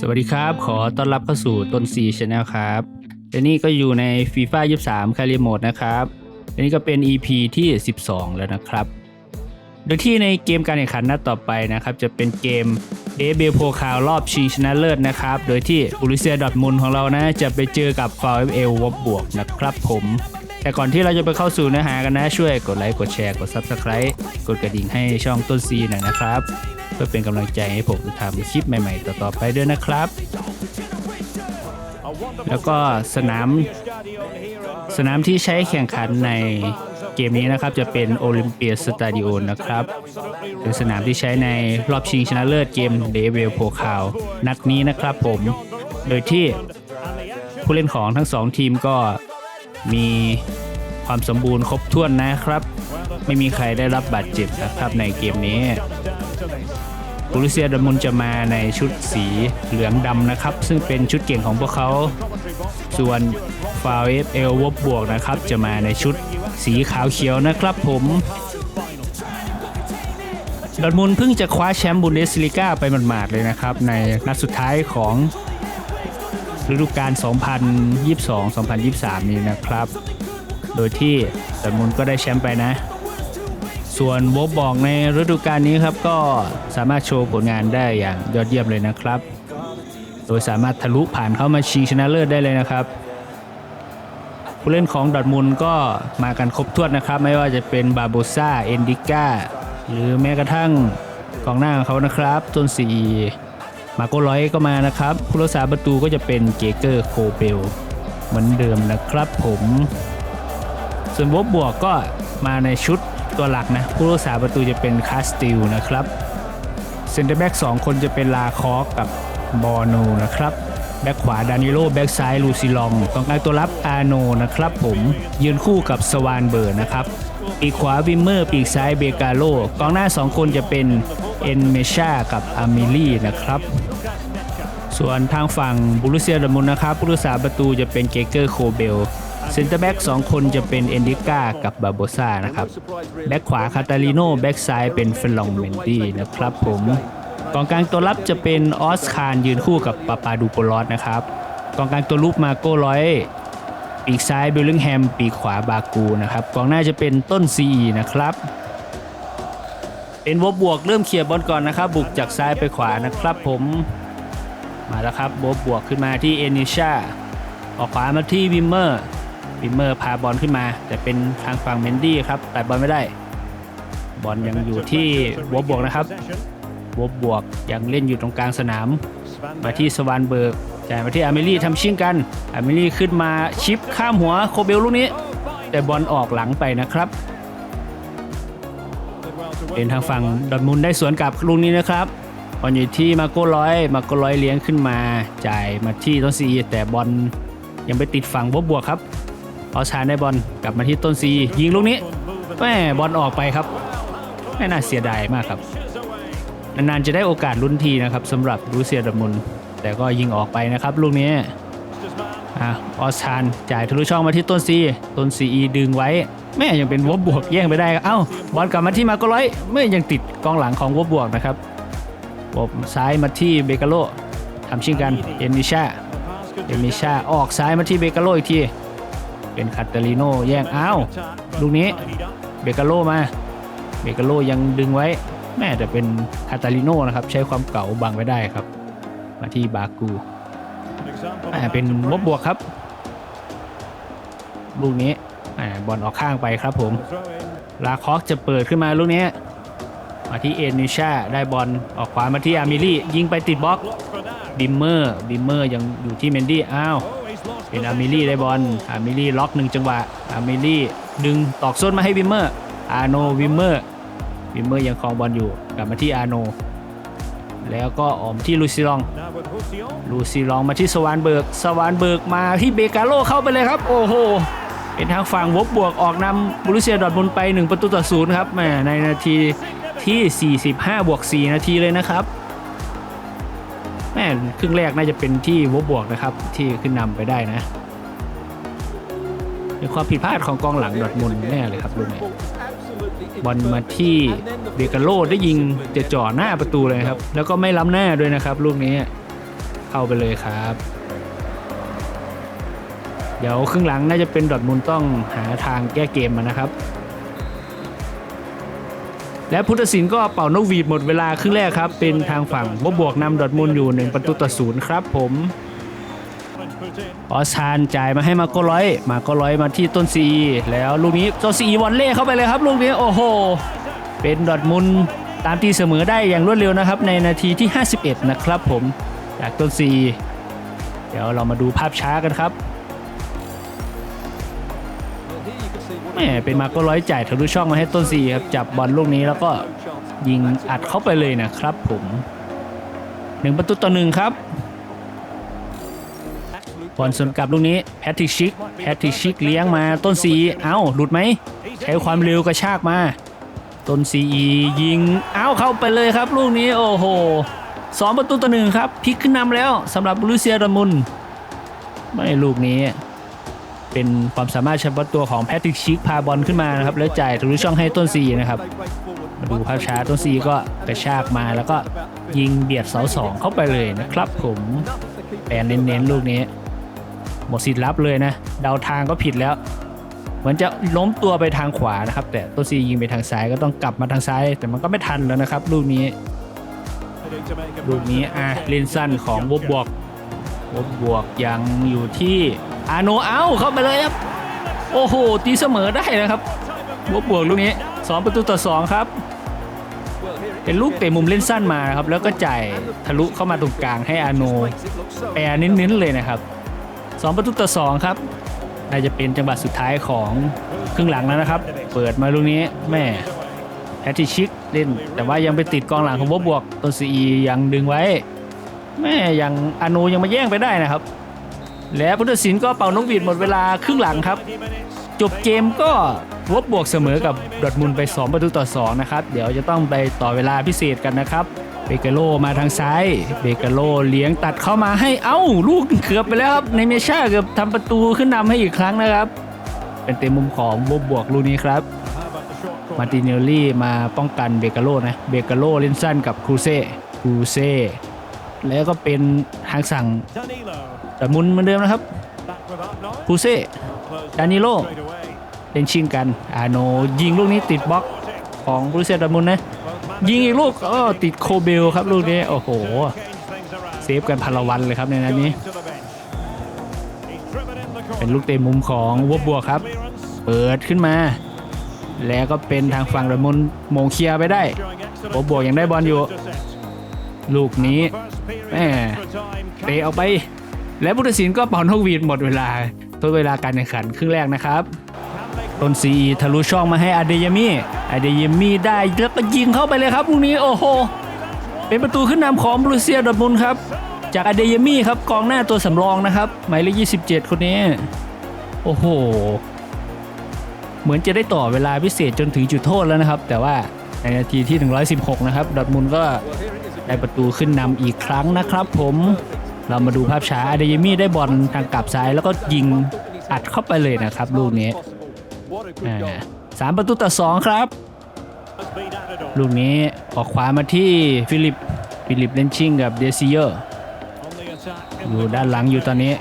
สวัสดีครับ ขอต้อนรับเข้าสู่ต้นซีชาแนลครับและนี่ก็อยู่ใน FIFA 23 c a r i Mode นะครับและนี่ก็เป็น EP ที่ 12 แล้วนะครับ โดยที่ในเกมการแข่งขันนัดต่อไปนะครับ จะเป็นเกมเดเบลโพคาวรอบชิงชนะเลิศนะครับ โดยที่บูริเซียดอทมุนของเรานะ จะไปเจอกับฟาวเอลวบบวกนะครับผมแต่ก่อนที่เราจะไปเข้าสู่เนื้อหากันนะ ช่วยกดไลค์ กดแชร์ กด Subscribe กดกระดิ่งให้ช่องต้นซีหน่อยนะครับ เพื่อเป็นกำลังใจให้ผมทำคลิปใหม่ ๆ ต่อๆไปด้วยนะครับ แล้วก็สนาม สนามที่ใช้แข่งขันในเกมนี้นะครับจะเป็นโอลิมเปียสตาดิโอนะครับเป็นสนามที่ใช้ในรอบชิงชนะเลิศเกมเดวิลโพคาวนัดนี้นะครับผม โดยที่ผู้เล่นของทั้งสองทีมก็มีความสมบูรณ์ครบถ้วนนะครับ ไม่มีใครได้รับบาดเจ็บนะครับในเกมนี้ บูรุเซียดอร์มุนจะมาในชุดสีเหลืองดำนะครับ ซึ่งเป็นชุดเก่งของพวกเขา ส่วนฟาวเอฟเอลวบบวกนะครับ จะมาในชุดสีขาวเขียวนะครับผมดอทมุนเพิ่งจะคว้าแชมป์บุนเดสลิก้าไปหมาดๆเลยนะครับ ในนัดสุดท้ายของฤดูกาล 2022-2023 นี้นะครับ โดยที่ดอทมุนก็ได้แชมป์ไปนะ ส่วนวบบอกในฤดูกาลนี้ครับก็สามารถโชว์ผลงานได้อย่างยอดเยี่ยมเลยนะครับ โดยสามารถทะลุผ่านเข้ามาชิงชนะเลิศได้เลยนะครับ ผู้เล่นของดอทมุนก็มากันครบถ้วนนะครับ ไม่ว่าจะเป็นบาโบซ่าเอนดิก้าหรือแม้กระทั่งกองหน้าของเขานะครับต้นสีมาโกร้อยก็มานะครับผู้รักษาประตูก็จะเป็นเกเกอร์โคเบลเหมือนเดิมนะครับผม ส่วนวบบวกก็มาในชุด ตัวหลักนะ ผู้รักษาประตูจะเป็นคาสติลนะครับเซนเตอร์แบ็กสองคนจะเป็นลาคอกกับบอโนนะครับแบ็กขวาดานิโลแบ็กซ้ายลูซิลองกองกลางตัวรับอาโนนะครับผมยืนคู่กับสวานเบิร์ดนะครับปีกขวาวิมเมอร์ปีกซ้ายเบกาโลกองหน้า 2 คนจะเป็นเอ็นเมชากับอามิลี่นะครับ ส่วนทางฝั่งบุรุเซียดมุนนะครับผู้รักษาประตูจะเป็นเกเกอร์โคเบล เซนเตอร์แบ็กสองคนจะเป็นเอนดิก้ากับบาโบซ่านะครับแบ็กขวาคาตาลิโนแบ็กซ้ายเป็นเฟลองเมนดี้นะครับผมกองกลางตัวรับจะเป็นออสคารยืนคู่กับปาปาดูโปลอสนะครับกองกลางตัวลูกมาโก้ร้อยปีกซ้ายเบลลิงแฮมปีกขวาบากูนะครับกองหน้าจะเป็นต้นซีนะครับเป็นวบบวกเริ่มเคลียร์บอลก่อนนะครับ บุกจากซ้ายไปขวานะครับผมมาแล้วครับโบบวกขึ้นมาที่เอนิชาออกขวามาที่วิมเมอร์ิมเมอร์พาบอลขึ้นมา แต่เป็นทางฝั่งเมนดี้ครับแต่บอลไม่ได้ บอลยังอยู่ที่วบบวกนะครับวบบวกยังเล่นอยู่ตรงกลางสนาม มาที่สวานเบิร์กจ่ายมาที่อาเมลี่ทำชิ่งกันอาเมลี่ขึ้นมาชิปข้ามหัวโคเบลลูกนี้ แต่บอลออกหลังไปนะครับ เป็นทางฝั่งดอร์ทมุนได้สวนกลับลูกนี้นะครับบอลอยู่ที่มาโก้ร้อยมาโก้ร้อยเลี้ยงขึ้นมา จ่ายมาที่ต้นซีแต่บอลยังไปติดฝั่งบวบบวกครับ เอาชานได้บอลกลับมาที่ต้นซียิงลูกนี้แม่บอลออกไปครับไม่น่าเสียดายมากครับนานๆจะได้โอกาสลุ้นทีนะครับสำหรับรูเซียดอร์มุนแต่ก็ยิงออกไปนะครับ ลูกนี้อะออสชานจ่ายทะลุช่องมาที่ต้นซีต้นซีดึงไว้แม่ยังเป็นวบบวกแย่งไปได้เอ้าบอลกลับมาที่มาโกร้อยไม่ยังติดกองหลังของวบบวกนะครับวบซ้ายมาที่เบกาโลทำชิงกันเอมิชาเอมิชาออกซ้ายมาที่เบกาโลอีกที เป็นคาตาลิโนแย่งอ้าวลูกนี้เบกาโลมาเบกาโลยังดึงไว้ แม่แต่เป็นคาตาลิโนนะครับ ใช้ความเก่าบังไว้ได้ครับ มาที่บากูเป็นวบบวกครับลูกนี้บอลออกข้างไปครับผม ลาคอกจะเปิดขึ้นมาลูกนี้ มาที่เอนิชาได้บอลออกขวามาที่อามิลี่ ยิงไปติดบล็อกบิมเมอร์บิมเมอร์ยังอยู่ที่เมนดี้อ้าว เป็นอามิลี่ได้บอลอามิลี่ล็อกหนึ่งจังหวะอามิลี่ดึงตอกส้นมาให้บิมเมอร์อาโนวิมเมอร์วิมเมอร์ยังครองบอลอยู่กลับมาที่อาโน แล้วก็ออมที่ลูซิลอง ลูซิลองมาที่สวานเบิร์ก สวานเบิร์กมาที่เบกาโลเข้าไปเลยครับ โอ้โห เป็นทางฝั่งวบบวกออกนำบรูเซียดอร์ทมุนไป 1 ประตูต่อศูนย์ครับแหมในนาทีที่ 45 บวก 4 นาทีเลยนะครับ แม่ครึ่งแรกน่าจะเป็นที่วบบวกนะครับ ที่ขึ้นนำไปได้นะเป็นความผิดพลาดของกองหลังดอร์ทมุนแน่เลยครับลูกนี้บอลมาที่เบกาโลได้ยิงจะจ่อหน้าประตูเลยครับ แล้วก็ไม่ล้ำหน้าด้วยนะครับ ลูกนี้เข้าไปเลยครับ เดี๋ยวครึ่งหลังน่าจะเป็นดอร์ทมุนต้องหาทางแก้เกมมานะครับ และพุทธศิลป์ก็เป่านกหวีดหมดเวลาครึ่งแรกครับ เป็นทางฝั่งบวบวกนำดอร์ทมุนด์อยู่หนึ่งประตูต่อศูนย์ครับผมออสซานจ่ายมาให้มาโกร้อย มาโกร้อยมาที่ต้นซีแล้วลูกนี้ต้นซีวอลเล่เข้าไปเลยครับ ลูกนี้โอ้โห เป็นดอร์ทมุนตามตีเสมอได้อย่างรวดเร็วนะครับ ในนาทีที่ 51 นะครับผมจากต้นซีเดี๋ยวเรามาดูภาพช้ากันครับ แหมเป็นมาโกร้อยจ่ายทะลุช่องมาให้ต้นซีครับจับบอลลูกนี้แล้วก็ยิงอัดเข้าไปเลยนะครับผมหนึ่งประตูต่อหนึ่งครับบอลสวนกลับลูกนี้แพทริชิกแพทริชิกเลี้ยงมาต้นซีเอ้าหลุดไหมใช้ความเร็วกระชากมา ต้นซียิงเอ้าเข้าไปเลยครับ ลูกนี้โอ้โหสองประตูต่อหนึ่งครับพลิกขึ้นนำแล้วสำหรับบรูเซียดมุนไม่ลูกนี้ เป็นความสามารถเฉพาะตัวของแพทริกชิกพาบอลขึ้นมานะครับ แล้วจ่ายทะลุช่องให้ต้นซีนะครับมาดูภาพช้าต้นซีก็กระชากมาแล้วก็ยิงเบียดเสาสองเข้าไปเลยนะครับผมแปนเน้นๆลูกนี้ หมดสิทธิ์รับเลยนะเดาทางก็ผิดแล้วเหมือนจะล้มตัวไปทางขวานะครับ แต่ต้นซียิงไปทางซ้ายก็ต้องกลับมาทางซ้าย แต่มันก็ไม่ทันแล้วนะครับ ลูกนี้ลูกนี้อะเลนสั้นของวบบวกวบบวกยังอยู่ที่ อาโนเอาเข้าไปเลยครับ โอ้โห ตีเสมอได้นะครับบวบบวกลูกนี้สองประตูต่อสองครับ เป็นลูกเตะมุมเล่นสั้นมาครับ แล้วก็จ่ายทะลุเข้ามาตรงกลางให้อาโนแปรเน้นๆเลยนะครับสองประตูต่อสองครับน่าจะเป็นจังหวะสุดท้ายของครึ่งหลังแล้วนะครับ เปิดมาลูกนี้แม่แพทริชิกเล่น แต่ว่ายังไปติดกองหลังของบวบบวกตัวซียังดึงไว้ แม่ยังอานูยังมาแย่งไปได้นะครับ และพุทธศิลป์ก็เป่านกหวีดหมดเวลาครึ่งหลังครับ จบเกมก็วบบวกเสมอกับดอทมุนไป 2 ประตูต่อ 2 นะครับ เดี๋ยวจะต้องไปต่อเวลาพิเศษกันนะครับ เบเกโลมาทางซ้าย เบเกโลเลี้ยงตัดเข้ามาให้เอ้า ลูกเกือบไปแล้วครับ ในเมชาเกือบทำประตูขึ้นนำให้อีกครั้งนะครับ เป็นเต็มมุมของวบบวกลูกนี้ครับมาร์ติเนลลี่มาป้องกันเบเกโลนะ เบเกโลเล่นสั้นกับครูเซ่ครูเซ่ แล้วก็เป็นทางสั่งดอร์ทมุนด์เหมือนเดิมนะครับครูเซ่ดานิโลเล่นชิงกันอาโนยิงลูกนี้ติดบล็อกของบรูเซียดอร์ทมุนด์นะยิงอีกลูกก็ติดโคเบลครับลูกนี้โอ้โหเซฟกันพลวันเลยครับในนั้นนี้ เป็นลูกเตะมุมของวบบวกครับ เปิดขึ้นมา แล้วก็เป็นทางฝั่งดอร์ทมุนด์โมงเคลียร์ไปได้วบบวกยังได้บอลอยู่ ลูกนี้แม่เตะเอาไป และพุทธศิลป์ก็เป่านกหวีดหมดเวลาทดเวลาการแข่งขันครึ่งแรกนะครับต้นซีทะลุช่องมาให้อาเดยามิอาเดยามิได้แล้วก็ยิงเข้าไปเลยครับลูกนี้โอ้โหเป็นประตูขึ้นนำของบรูเซียดอทมุนครับ จากอาเดยามิครับกองหน้าตัวสำรองนะครับหมายเลข27 คนนี้ โอ้โห เหมือนจะได้ต่อเวลาพิเศษจนถึงจุดโทษแล้วนะครับ แต่ว่าในนาทีที่ 116 นะครับดอทมุนก็ ได้ประตูขึ้นนำอีกครั้งนะครับผมเรามาดูภาพช้าอาเดยมี่ได้บอลทางกลับซ้ายแล้วก็ยิงอัดเข้าไปเลยนะครับลูกนี้สามประตูต่อสองครับ ลูกนี้ออกขวามาที่ฟิลิปฟิลิปเลนชิงกับเดซิเยอร์อยู่ด้านหลังอยู่ตอนนี้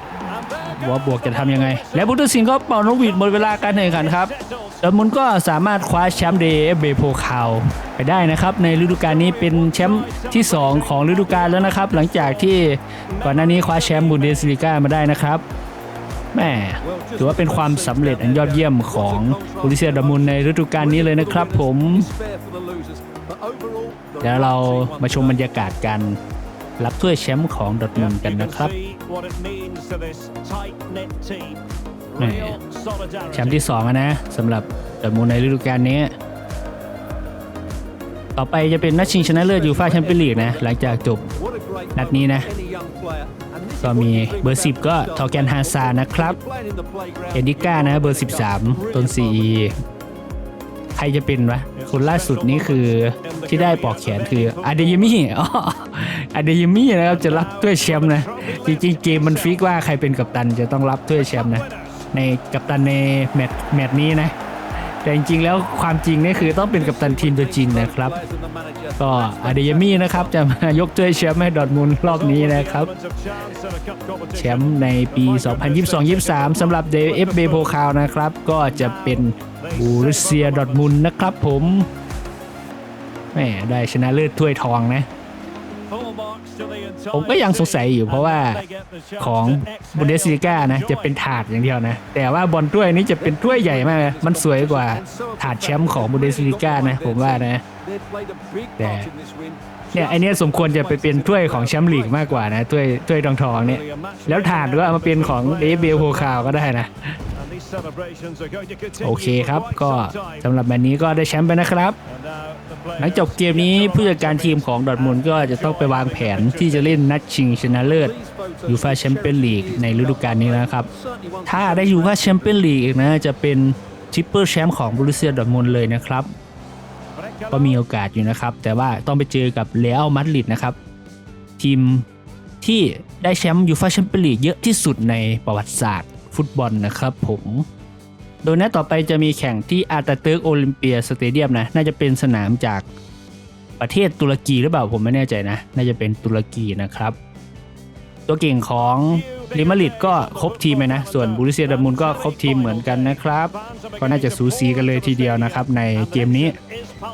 ว่าบวกจะทำยังไง และพุทธศิลป์ก็เป่านกหวีดหมดเวลาการแข่งขันครับดอทมุนก็สามารถคว้าแชมป์เดฟเบโพคาวไปได้นะครับ ในฤดูกาลนี้เป็นแชมป์ที่ 2 ของฤดูกาลแล้วนะครับ หลังจากที่ก่อนหน้านี้คว้าแชมป์บุนเดสลีกามาได้นะครับแม่ถือว่าเป็นความสำเร็จอันยอดเยี่ยมของบริเซียดอทมุนในฤดูกาลนี้เลยนะครับผมเดี๋ยวเรามาชมบรรยากาศการรับถ้วยแชมป์ของดอทมุนกันนะครับ แหม่แชมป์ที่2อะนะสำหรับดอร์ทมุนด์ในฤดูกาลนี้ ต่อไปจะเป็นนัดชิงชนะเลิศยูฟ่าแชมเปี้ยนลีกนะ หลังจากจบนัดนี้นะ ก็มีเบอร์ 10 ก็ทอร์แกนฮาซาร์นะครับ เอดิก้านะเบอร์ 13 ต้นซีใค รจะเป็นวะคนล่าสุดนี้คือที่ได้ปลอกแขนคืออาเดยมี่อ๋ออาเดยมี่นะครับจะรับถ้วยแชมป์นะจริงๆเกมมันฟิกว่าใครเป็นกัปตันจะต้องรับถ้วยแชมป์นะในกัปตันในแมตช์แมตช์นี้นะ แต่จริงๆ แล้วความจริงนี่คือต้องเป็นกัปตันทีมตัวจริงนะครับ ก็อาเดยมี่นะครับจะมายกถ้วยแชมป์ให้ดอร์ทมุนด์รอบนี้นะครับ แชมป์ในปี 2022-23สำหรับเดฟเอฟเบโพคาวนะครับ ก็จะเป็นบูรุเซียดอร์ทมุนด์นะครับผมแหมได้ชนะเลิศถ้วยทองนะ ผมก็ยังสงสัยอยู่เพราะว่าของบุนเดสลีกากานะจะเป็นถาดอย่างเดียวนะ แต่ว่าบอลถ้วยนี้จะเป็นถ้วยใหญ่มากมันสวยกว่าถาดแชมป์ของบุนเดสลีกานะผมว่านะแต่เนี่ยไอเนี้ยสมควรจะไปเป็นถ้วยของแชมป์ลีกมากกว่านะถ้วยถ้วยทองทองเนี่ยแล้วถาดก็เอามาเป็นของเอฟเบลโพคาวก็ได้นะโอเคครับก็สำหรับแมตช์นี้ก็ได้แชมป์ไปนะครับ หลังจบเกมนี้ผู้จัดการทีมของดอร์ทมุนก็จะต้องไปวางแผนที่จะเล่นนัดชิงชนะเลิศยูฟาแชมเปี้ยนลีกในฤดูกาลนี้นะครับ ถ้าได้ยูฟาแชมเปี้ยนลีกนะจะเป็นทริปเปิลแชมป์ของบรูเซียดอร์ทมุนเลยนะครับ ก็มีโอกาสอยู่นะครับ แต่ว่าต้องไปเจอกับเรอัลมาดริดนะครับ ทีมที่ได้แชมป์ยูฟาแชมเปี้ยนลีกเยอะที่สุดในประวัติศาสตร์ฟุตบอลนะครับผม โดยนัดต่อไปจะมีแข่งที่อาตาเติร์กโอลิมเปียสเตเดียมนะ น่าจะเป็นสนามจากประเทศตุรกีหรือเปล่าผมไม่แน่ใจนะ น่าจะเป็นตุรกีนะครับ ตัวเก่งของลิมาริดก็ครบทีมเลยนะ ส่วนบูริเซียดมุนก็ครบทีมเหมือนกันนะครับ ก็น่าจะสูสีกันเลยทีเดียวนะครับ ในเกมนี้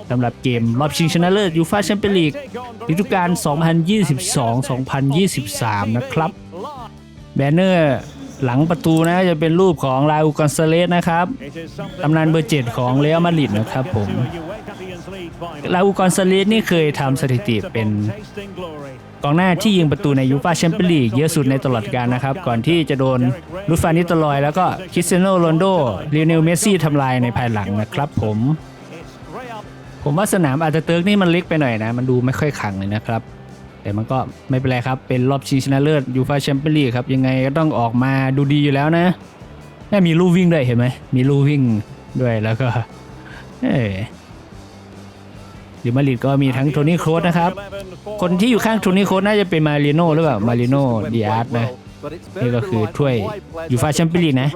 สำหรับเกมรอบชิงชนะเลิศยูฟาแชมเปี้ยนลีกฤดูกาล 2022-2023 นะครับ แบนเนอร์ หลังประตูนะจะเป็นรูปของลาอูกอนซาเลสนะครับตำนานเบอร์เจ็ดของเรอัลมาดริดนะครับผมลาอูกอนซาเลสนี่เคยทำสถิติเป็นกองหน้าที่ยิงประตูในยูฟาแชมเปี้ยนลีกเยอะสุดในตลอดกาลนะครับ ก่อนที่จะโดนลูฟานิตอรอย แล้วก็คริสเตียโนโรนโดลิโอเนลเมสซี่ทำลายในภายหลังนะครับผม ผมว่าสนามอาจจะเติร์กนี่มันเล็กไปหน่อยนะ มันดูไม่ค่อยขังเลยนะครับ แต่มันก็ไม่เป็นไรครับ เป็นรอบชิงชนะเลิศยูฟาแชมเปี้ยนลีกครับ ยังไงก็ต้องออกมาดูดีอยู่แล้วนะแม่มีลู่วิ่งด้วยเห็นไหม มีลู่วิ่งด้วยแล้วก็เอ้ยหรือมาริดก็มีทั้งโทนี่โครสนะครับ คนที่อยู่ข้างโทนี่โครสน่าจะเป็นมาริโน่หรือเปล่า มาริโน่ดิอาร์ตนะนี่ก็คือถ้วยยูฟาฟาแชมเปี้ยนลีกนะ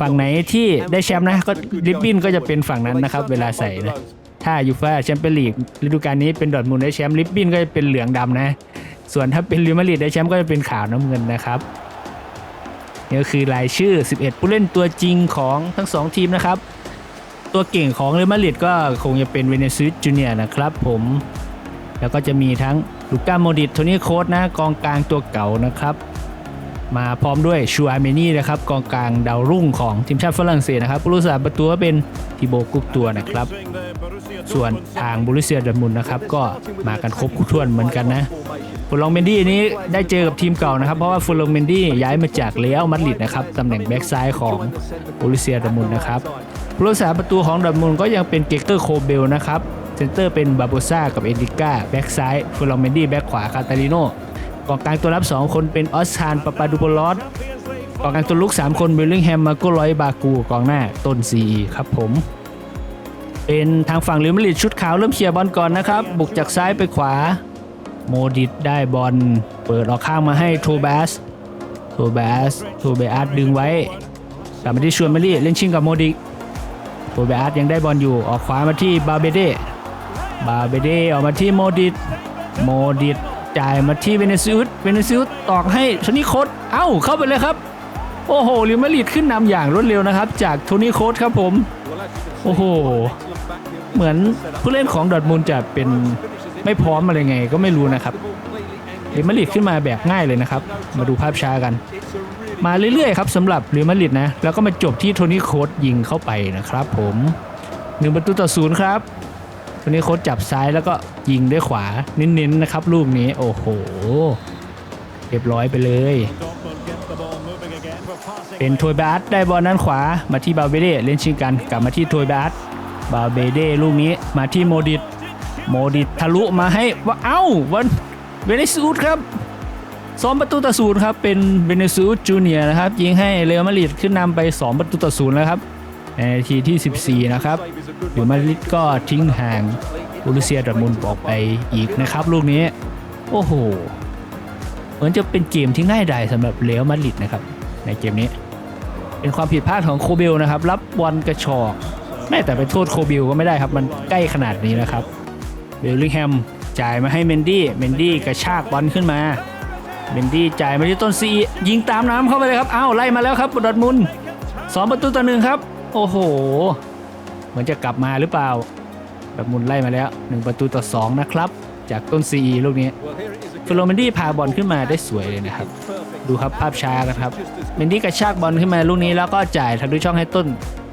ฝั่งไหนที่ได้แชมป์นะก็ก็ริบบิ้นก็จะเป็นฝั่งนั้นนะครับ เวลาใส่นะ ถ้ายูฟ่าแชมเปี้ยนลีกฤดูกาลนี้เป็นดอร์ทมุนด์ได้แชมป์ริบบิ้นก็จะเป็นเหลืองดำนะ ส่วนถ้าเป็นเรอัลมาดริดได้แชมป์ก็จะเป็นขาวน้ำเงินนะครับนี่ก็คือรายชื่อ 11 ผู้เล่นตัวจริงของทั้งสองทีมนะครับ ตัวเก่งของเรอัลมาดริดก็คงจะเป็นเวเนซุเอลจูเนียนะครับผม แล้วก็จะมีทั้งลูก้าโมดิตโทนี่โคสนะกองกลางตัวเก่านะครับ มาพร้อมด้วยชูอาร์เมนี่นะครับกองกลางดาวรุ่งของทีมชาติฝรั่งเศสนะครับผู้รักษาประตูก็เป็นทิโบกุกตัวนะครับ ส่วนทางบุริเซียดอร์ทมุนนะครับก็มากันครบถ้วนเหมือนกันนะฟุลองเมนดี้นี้ได้เจอกับทีมเก่านะครับ เพราะว่าฟุลองเมนดี้ย้ายมาจากเรอัลมาดริดนะครับตำแหน่งแบ็กซ้ายของบุริเซียดอร์ทมุนนะครับผู้รักษาประตูของดอร์ทมุนก็ยังเป็นเกกเตอร์โคเบลนะครับเซนเตอร์เป็นบาโบซ่ากับเอดิก้าแบ็กซ้ายฟุลองเมนดี้แบ็กขวาคาตาลิโนกองกลางตัวรับ 2 คนเป็นออสชานปาปาดูโปลอสกองกลางตัวลุก 3 คนเบลลิงแฮมมาโกลอยบากูกองหน้าต้นซีครับผม เป็นทางฝั่งเรอัลมริดชุดขาวเริ่มเคลียร์บอลก่อนนะครับ บุกจากซ้ายไปขวา โมดิตได้บอลเปิดออกข้างมาให้โทบัสโทบัสโทเบอาร์ตดึงไว้กลับมาที่ชวนเมลี่เล่นชิงกับโมดิกโทเบอาร์ตยังได้บอลอยู่ออกขวามาที่บาเบเดบาเบเดออกมาที่โมดิตโมดิตจ่ายมาที่เวเนซิอุสเวเนซิอุสตอกให้โทนี่โคดเอ้าเข้าไปเลยครับโอ้โหเรอัลมาริดขึ้นนำอย่างรวดเร็วนะครับ จากโทนี่โคดครับผม โอ้โห เหมือนผู้เล่นของดอทมุนด์จะเป็นไม่พร้อมอะไรไงก็ไม่รู้นะครับเรอัลมาดริดขึ้นมาแบบง่ายเลยนะครับ มาดูภาพช้ากัน มาเรื่อยๆครับสำหรับเรอัลมาดริดนะ แล้วก็มาจบที่โทนี่โคดยิงเข้าไปนะครับ ผมหนึ่งประตูต่อศูนย์ครับโทนี่โคดจับซ้ายแล้วก็ยิงด้วยขวาเน้นๆนะครับ ลูกนี้โอ้โหเรียบร้อยไปเลย เป็นโทยบาสได้บอลด้นขวามาที่บาเบเดเล่นชิงกันกลับมาที่โทยบาส บาเบเด้ลูกนี้มาที่โมดิต โมดิตทะลุมาให้ว่าเอ้าวันเวเนซุสครับสองประตูต่อศูนย์ครับเป็นเวเนซุสจูเนียร์นะครับยิงให้เรอัลมาดริดขึ้นนำไป 2 ประตูต่อศูนย์แล้วครับในนาทีที่ 14 นะครับเรอัลมาดริดก็ทิ้งห่างบูรุเซียดอร์มุนออกไปอีกนะครับ ลูกนี้ โอ้โหเหมือนจะเป็นเกมที่ง่ายดายสำหรับเรอัลมาดริดนะครับในเกมนี้ เป็นความผิดพลาดของโคเบลนะครับ รับบอลกระชอก แม่แต่ไปโทษโคบิลก็ไม่ได้ครับ มันใกล้ขนาดนี้นะครับเบลลิงแฮมจ่ายมาให้เมนดี้เมนดี้กระชากบอลขึ้นมาเมนดี้จ่ายมาที่ต้นซียิงตามน้ำเข้าไปเลยครับอ้าวไล่มาแล้วครับดอร์ทมุนสองประตูต่อหนึ่งครับ โอ้โห เหมือนจะกลับมาหรือเปล่าดอร์ทมุนไล่มาแล้วหนึ่งประตูต่อสองนะครับ จากต้นซีลูกนี้ฟิโลเมนดี้พาบอลขึ้นมาได้สวยเลยนะครับ ดูครับภาพช้ากันครับ เมนดี้กระชากบอลขึ้นมาลูกนี้แล้วก็จ่ายทะลุช่องให้ต้น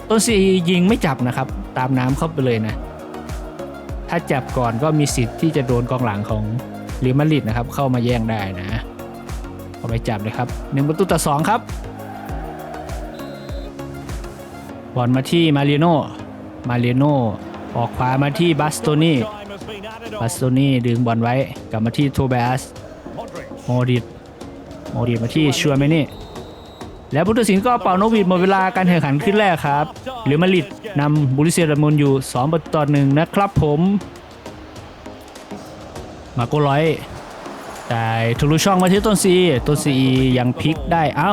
ต้นซียิงไม่จับนะครับ ตามน้ำเข้าไปเลยนะ ถ้าจับก่อนก็มีสิทธิ์ที่จะโดนกองหลังของเรอัลมาดริดนะครับ เข้ามาแย่งได้นะเอาไปจับเลยครับหนึ่งประตูต่อสองครับบอลมาที่มาเรียโนมาเรียโนออกขวามาที่บัสโตนี่บัสโตนี่ดึงบอลไว้กลับมาที่โทเบสโมดิตโมดิตมาที่ชัวเมนี่ แล้วผู้ตัดสินก็เป่านกหวีดหมดเวลาการแข่งขันขึ้นแรกครับหรือมาดริดนำบุริเซียดอร์ทมุนอยู่ 2 ประตูต่อหนึ่งนะครับผม มาโกร้อยจ่ทะลุช่องมาที่ต้นซีต้นซียังพลิกได้เอ้า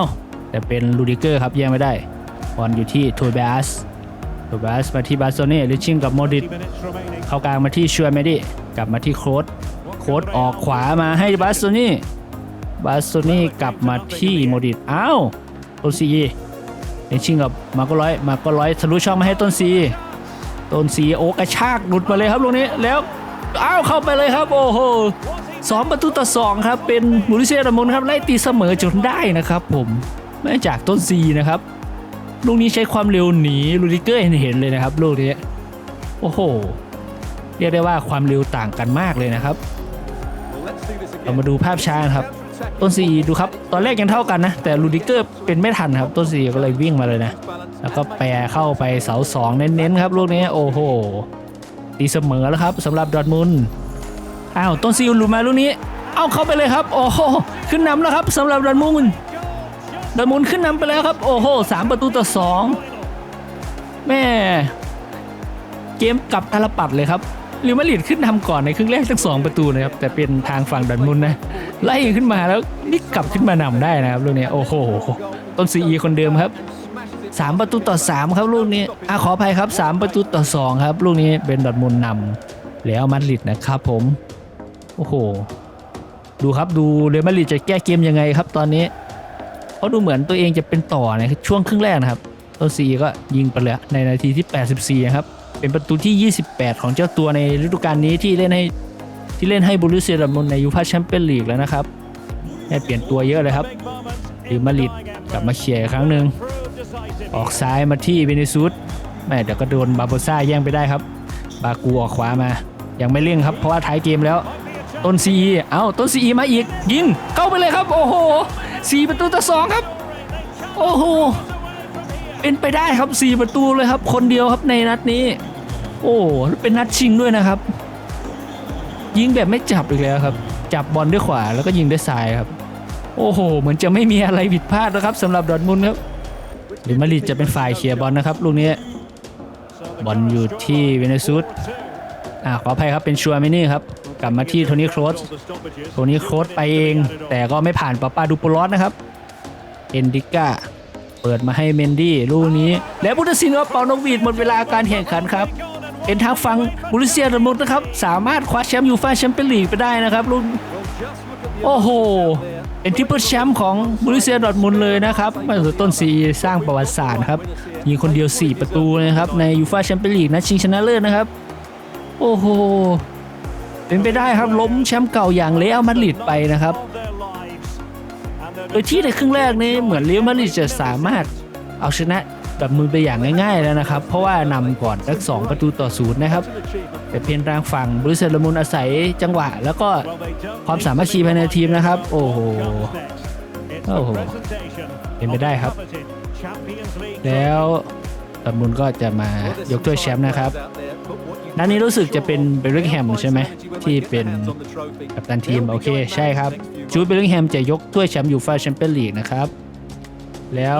แต่เป็นลูดิเกอร์ครับแย่งไม่ได้บอลอยู่ที่โทเบอัสโทเบอัสมาที่บาสโซเน่ลิชชิงกับโมดิตเข้ากลางมาที่ชัวเมดี้กลับมาที่โค้ดโค้ดออกขวามาให้บาสโซนี่บาสโซนี่กลับมาที่โมดิตอ้า ต้นซีเอ็นชิงกับมาก็ร้อยมาก็ร้อยทะลุช่องมาให้ต้นซีต้นซีโอกระชากหลุดมาเลยครับลูกนี้แล้วอ้าวเข้าไปเลยครับโอ้โหสองประตูต่อสองครับเป็นมูริเซียดอมุนครับไล่ตีเสมอจนได้นะครับ ผมไม่จากต้นซีนะครับลูกนี้ใช้ความเร็วหนีลูดิเกอร์เห็นเห็นเลยนะครับลูกนี้โอ้โหเรียกได้ว่าความเร็วต่างกันมากเลยนะครับ เรามาดูภาพช้าครับ ต้นซีดูครับ ตอนแรกยังเท่ากันนะ แต่ลูดิเกอร์เป็นไม่ทันครับ ต้นซีก็เลยวิ่งมาเลยนะ แล้วก็แปรเข้าไปเสาสองเน้นๆครับลูกนี้โอ้โหตีเสมอแล้วครับสำหรับดอทมุนอ้าวต้นซีหลุดมาลูกนี้ เอาเข้าไปเลยครับ โอ้โหขึ้นนำแล้วครับสำหรับดอทมุนดอทมุนขึ้นนำไปแล้วครับ โอ้โหสามประตูต่อสองแม่เกมกลับตาลปัดเลยครับเรอัลมาริดขึ้นนำก่อนในครึ่งแรกทั้งสองประตูนะครับแต่เป็นทางฝั่งดอร์ทมุนนะ ไล่ขึ้นมาแล้วนี่กลับขึ้นมานำได้นะครับลูกนี้โอ้โหต้นซีคนเดิมครับสามประตูต่อสามครับลูกนี้อะขออภัยครับสามประตูต่อสองครับลูกนี้เป็นดอทมุนนำแล้วมาดริดนะครับผมโอ้โหดูครับดูเรอัลมาดริดจะแก้เกมยังไงครับตอนนี้เขาดูเหมือนตัวเองจะเป็นต่อในช่วงครึ่งแรกนะครับต้นซีก็ยิงไปเลยในนาทีที่ 84 ครับ เป็นประตูที่ 28 ของเจ้าตัวในฤดูกาลนี้ที่เล่นให้ ที่เล่นให้บรุเซียดอร์ทมุนในยูฟ่าแชมเปี้ยนลีกแล้วนะครับได้เปลี่ยนตัวเยอะเลยครับหรือมาริดกลับมาเขี่ยครั้งหนึ่งออกซ้ายมาที่เวเนซุสแม่เดี๋ยวก็โดนบาโบซ่าแย่งไปได้ครับ บากูออกขวามา ยังไม่เร่งครับเพราะว่าท้ายเกมแล้ว ต้นซีเอ้าต้นซีมาอีก ยิงเข้าไปเลยครับ โอ้โหสี่ประตูต่อสองครับ โอ้โหเป็นไปได้ครับ4ประตูเลยครับ คนเดียวครับในนัดนี้ โอ้เป็นนัดชิงด้วยนะครับ ยิงแบบไม่จับอีกแล้วครับ จับบอลด้วยขวาแล้วก็ยิงด้วยซ้ายครับ โอ้โห เหมือนจะไม่มีอะไรผิดพลาดนะครับสำหรับดอทมุนครับหรือมาริดจะเป็นฝ่ายเคลียร์บอลนะครับลูกนี้บอลอยู่ที่เวเนซุสอ่าขออภัยครับเป็นชัวร์มินี่ครับกลับมาที่โทนี่โครสโทนี่โครสไปเอง แต่ก็ไม่ผ่านปาปาดูปุลอสนะครับเอนดิก้าเปิดมาให้เมนดี้ลูกนี้ แล้วบุตสินก็เป่านกหวีดหมดเวลาการแข่งขันครับ เป็นทางฝั่งบุริเซียดอร์ทมุดนะครับ สามารถคว้าแชมป์ยูฟ่าแชมเปี้ยนลีกไปได้นะครับลูกโอ้โห เป็นทริปเปิลแชมป์ของบุริเซียดอร์ทมุนเลยนะครับมาถึงต้นซีสร้างประวัติศาสตร์ครับยิงคนเดียว 4 ประตูนะครับ ในยูฟ่าแชมเปี้ยนลีกนัดชิงชนะเลิศนะครับ โอ้โห เป็นไปได้ครับล้มแชมป์เก่าอย่างเรอัลมาดริดไปนะครับ โดยที่ในครึ่งแรกนี้เหมือนเรอัลมาดริดจะสามารถเอาชนะ ดับมือไปอย่างง่ายๆแล้วนะครับ เพราะว่านำก่อนสักสองประตูต่อศูนย์นะครับ แต่เพียงทางฝั่งบริเซลมุนอาศัยจังหวะ แล้วก็ความสามัคคีภายในทีมนะครับ โอ้โหโอ้โหเป็นไปได้ครับ แล้วดับมุนก็จะมายกถ้วยแชมป์นะครับนัดนี้รู้สึกจะเป็นเบลลิงแฮมใช่ไหมที่เป็นกัปตันทีมโอเคใช่ครับจูดเบลลิงแฮมจะยกถ้วยแชมป์ยูฟ่าแชมเปี้ยนลีกนะครับ แล้ว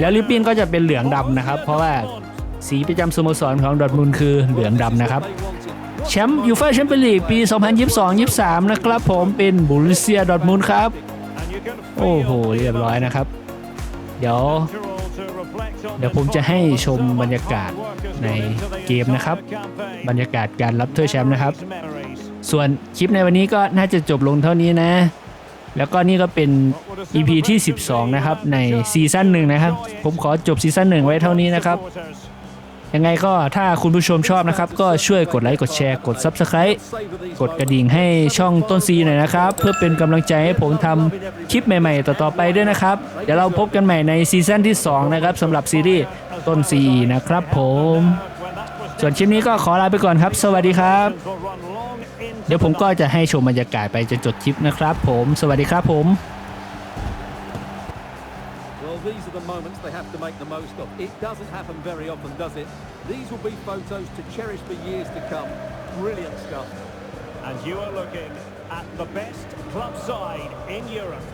แล้วลิปปินก็จะเป็นเหลืองดำนะครับ เพราะว่าสีประจำสโมสรของดอร์ทมุนคือเหลืองดำนะครับแชมป์ยูฟ่าแชมเปี้ยนลีกปี 2022-23 นะครับผมเป็นบูริเซียดอร์ทมุนครับ โอ้โห เรียบร้อยนะครับ เดี๋ยว เดี๋ยวผมจะให้ชมบรรยากาศในเกมนะครับ บรรยากาศการรับถ้วยแชมป์นะครับ ส่วนคลิปในวันนี้ก็น่าจะจบลงเท่านี้นะ แล้วก็นี่ก็เป็น EP ที่ 12 นะครับ ในซีซั่นหนึ่งนะครับ ผมขอจบซีซั่นหนึ่งไว้เท่านี้นะครับ ยังไงก็ถ้าคุณผู้ชมชอบนะครับ ก็ช่วยกดไลค์กดแชร์กด Subscribe กดกระดิ่งให้ช่องต้นซีหน่อยนะครับ เพื่อเป็นกำลังใจให้ผมทำคลิปใหม่ๆ ต่อๆไปด้วยนะครับ เดี๋ยวเราพบกันใหม่ในซีซั่นที่ 2 นะครับสำหรับซีรีส์ต้นซีนะครับผม ส่วนคลิปนี้ก็ขอลาไปก่อนครับ สวัสดีครับ เดี๋ยวผมก็จะให้ชมบรรยากาศไปจนจบคลิปนะครับผม สวัสดีครับผม Well, these are the moments they have to make the most of. It doesn't happen very often, does it? These will be photos to cherish for years to come. Brilliant stuff. And you are looking at the best club side in Europe.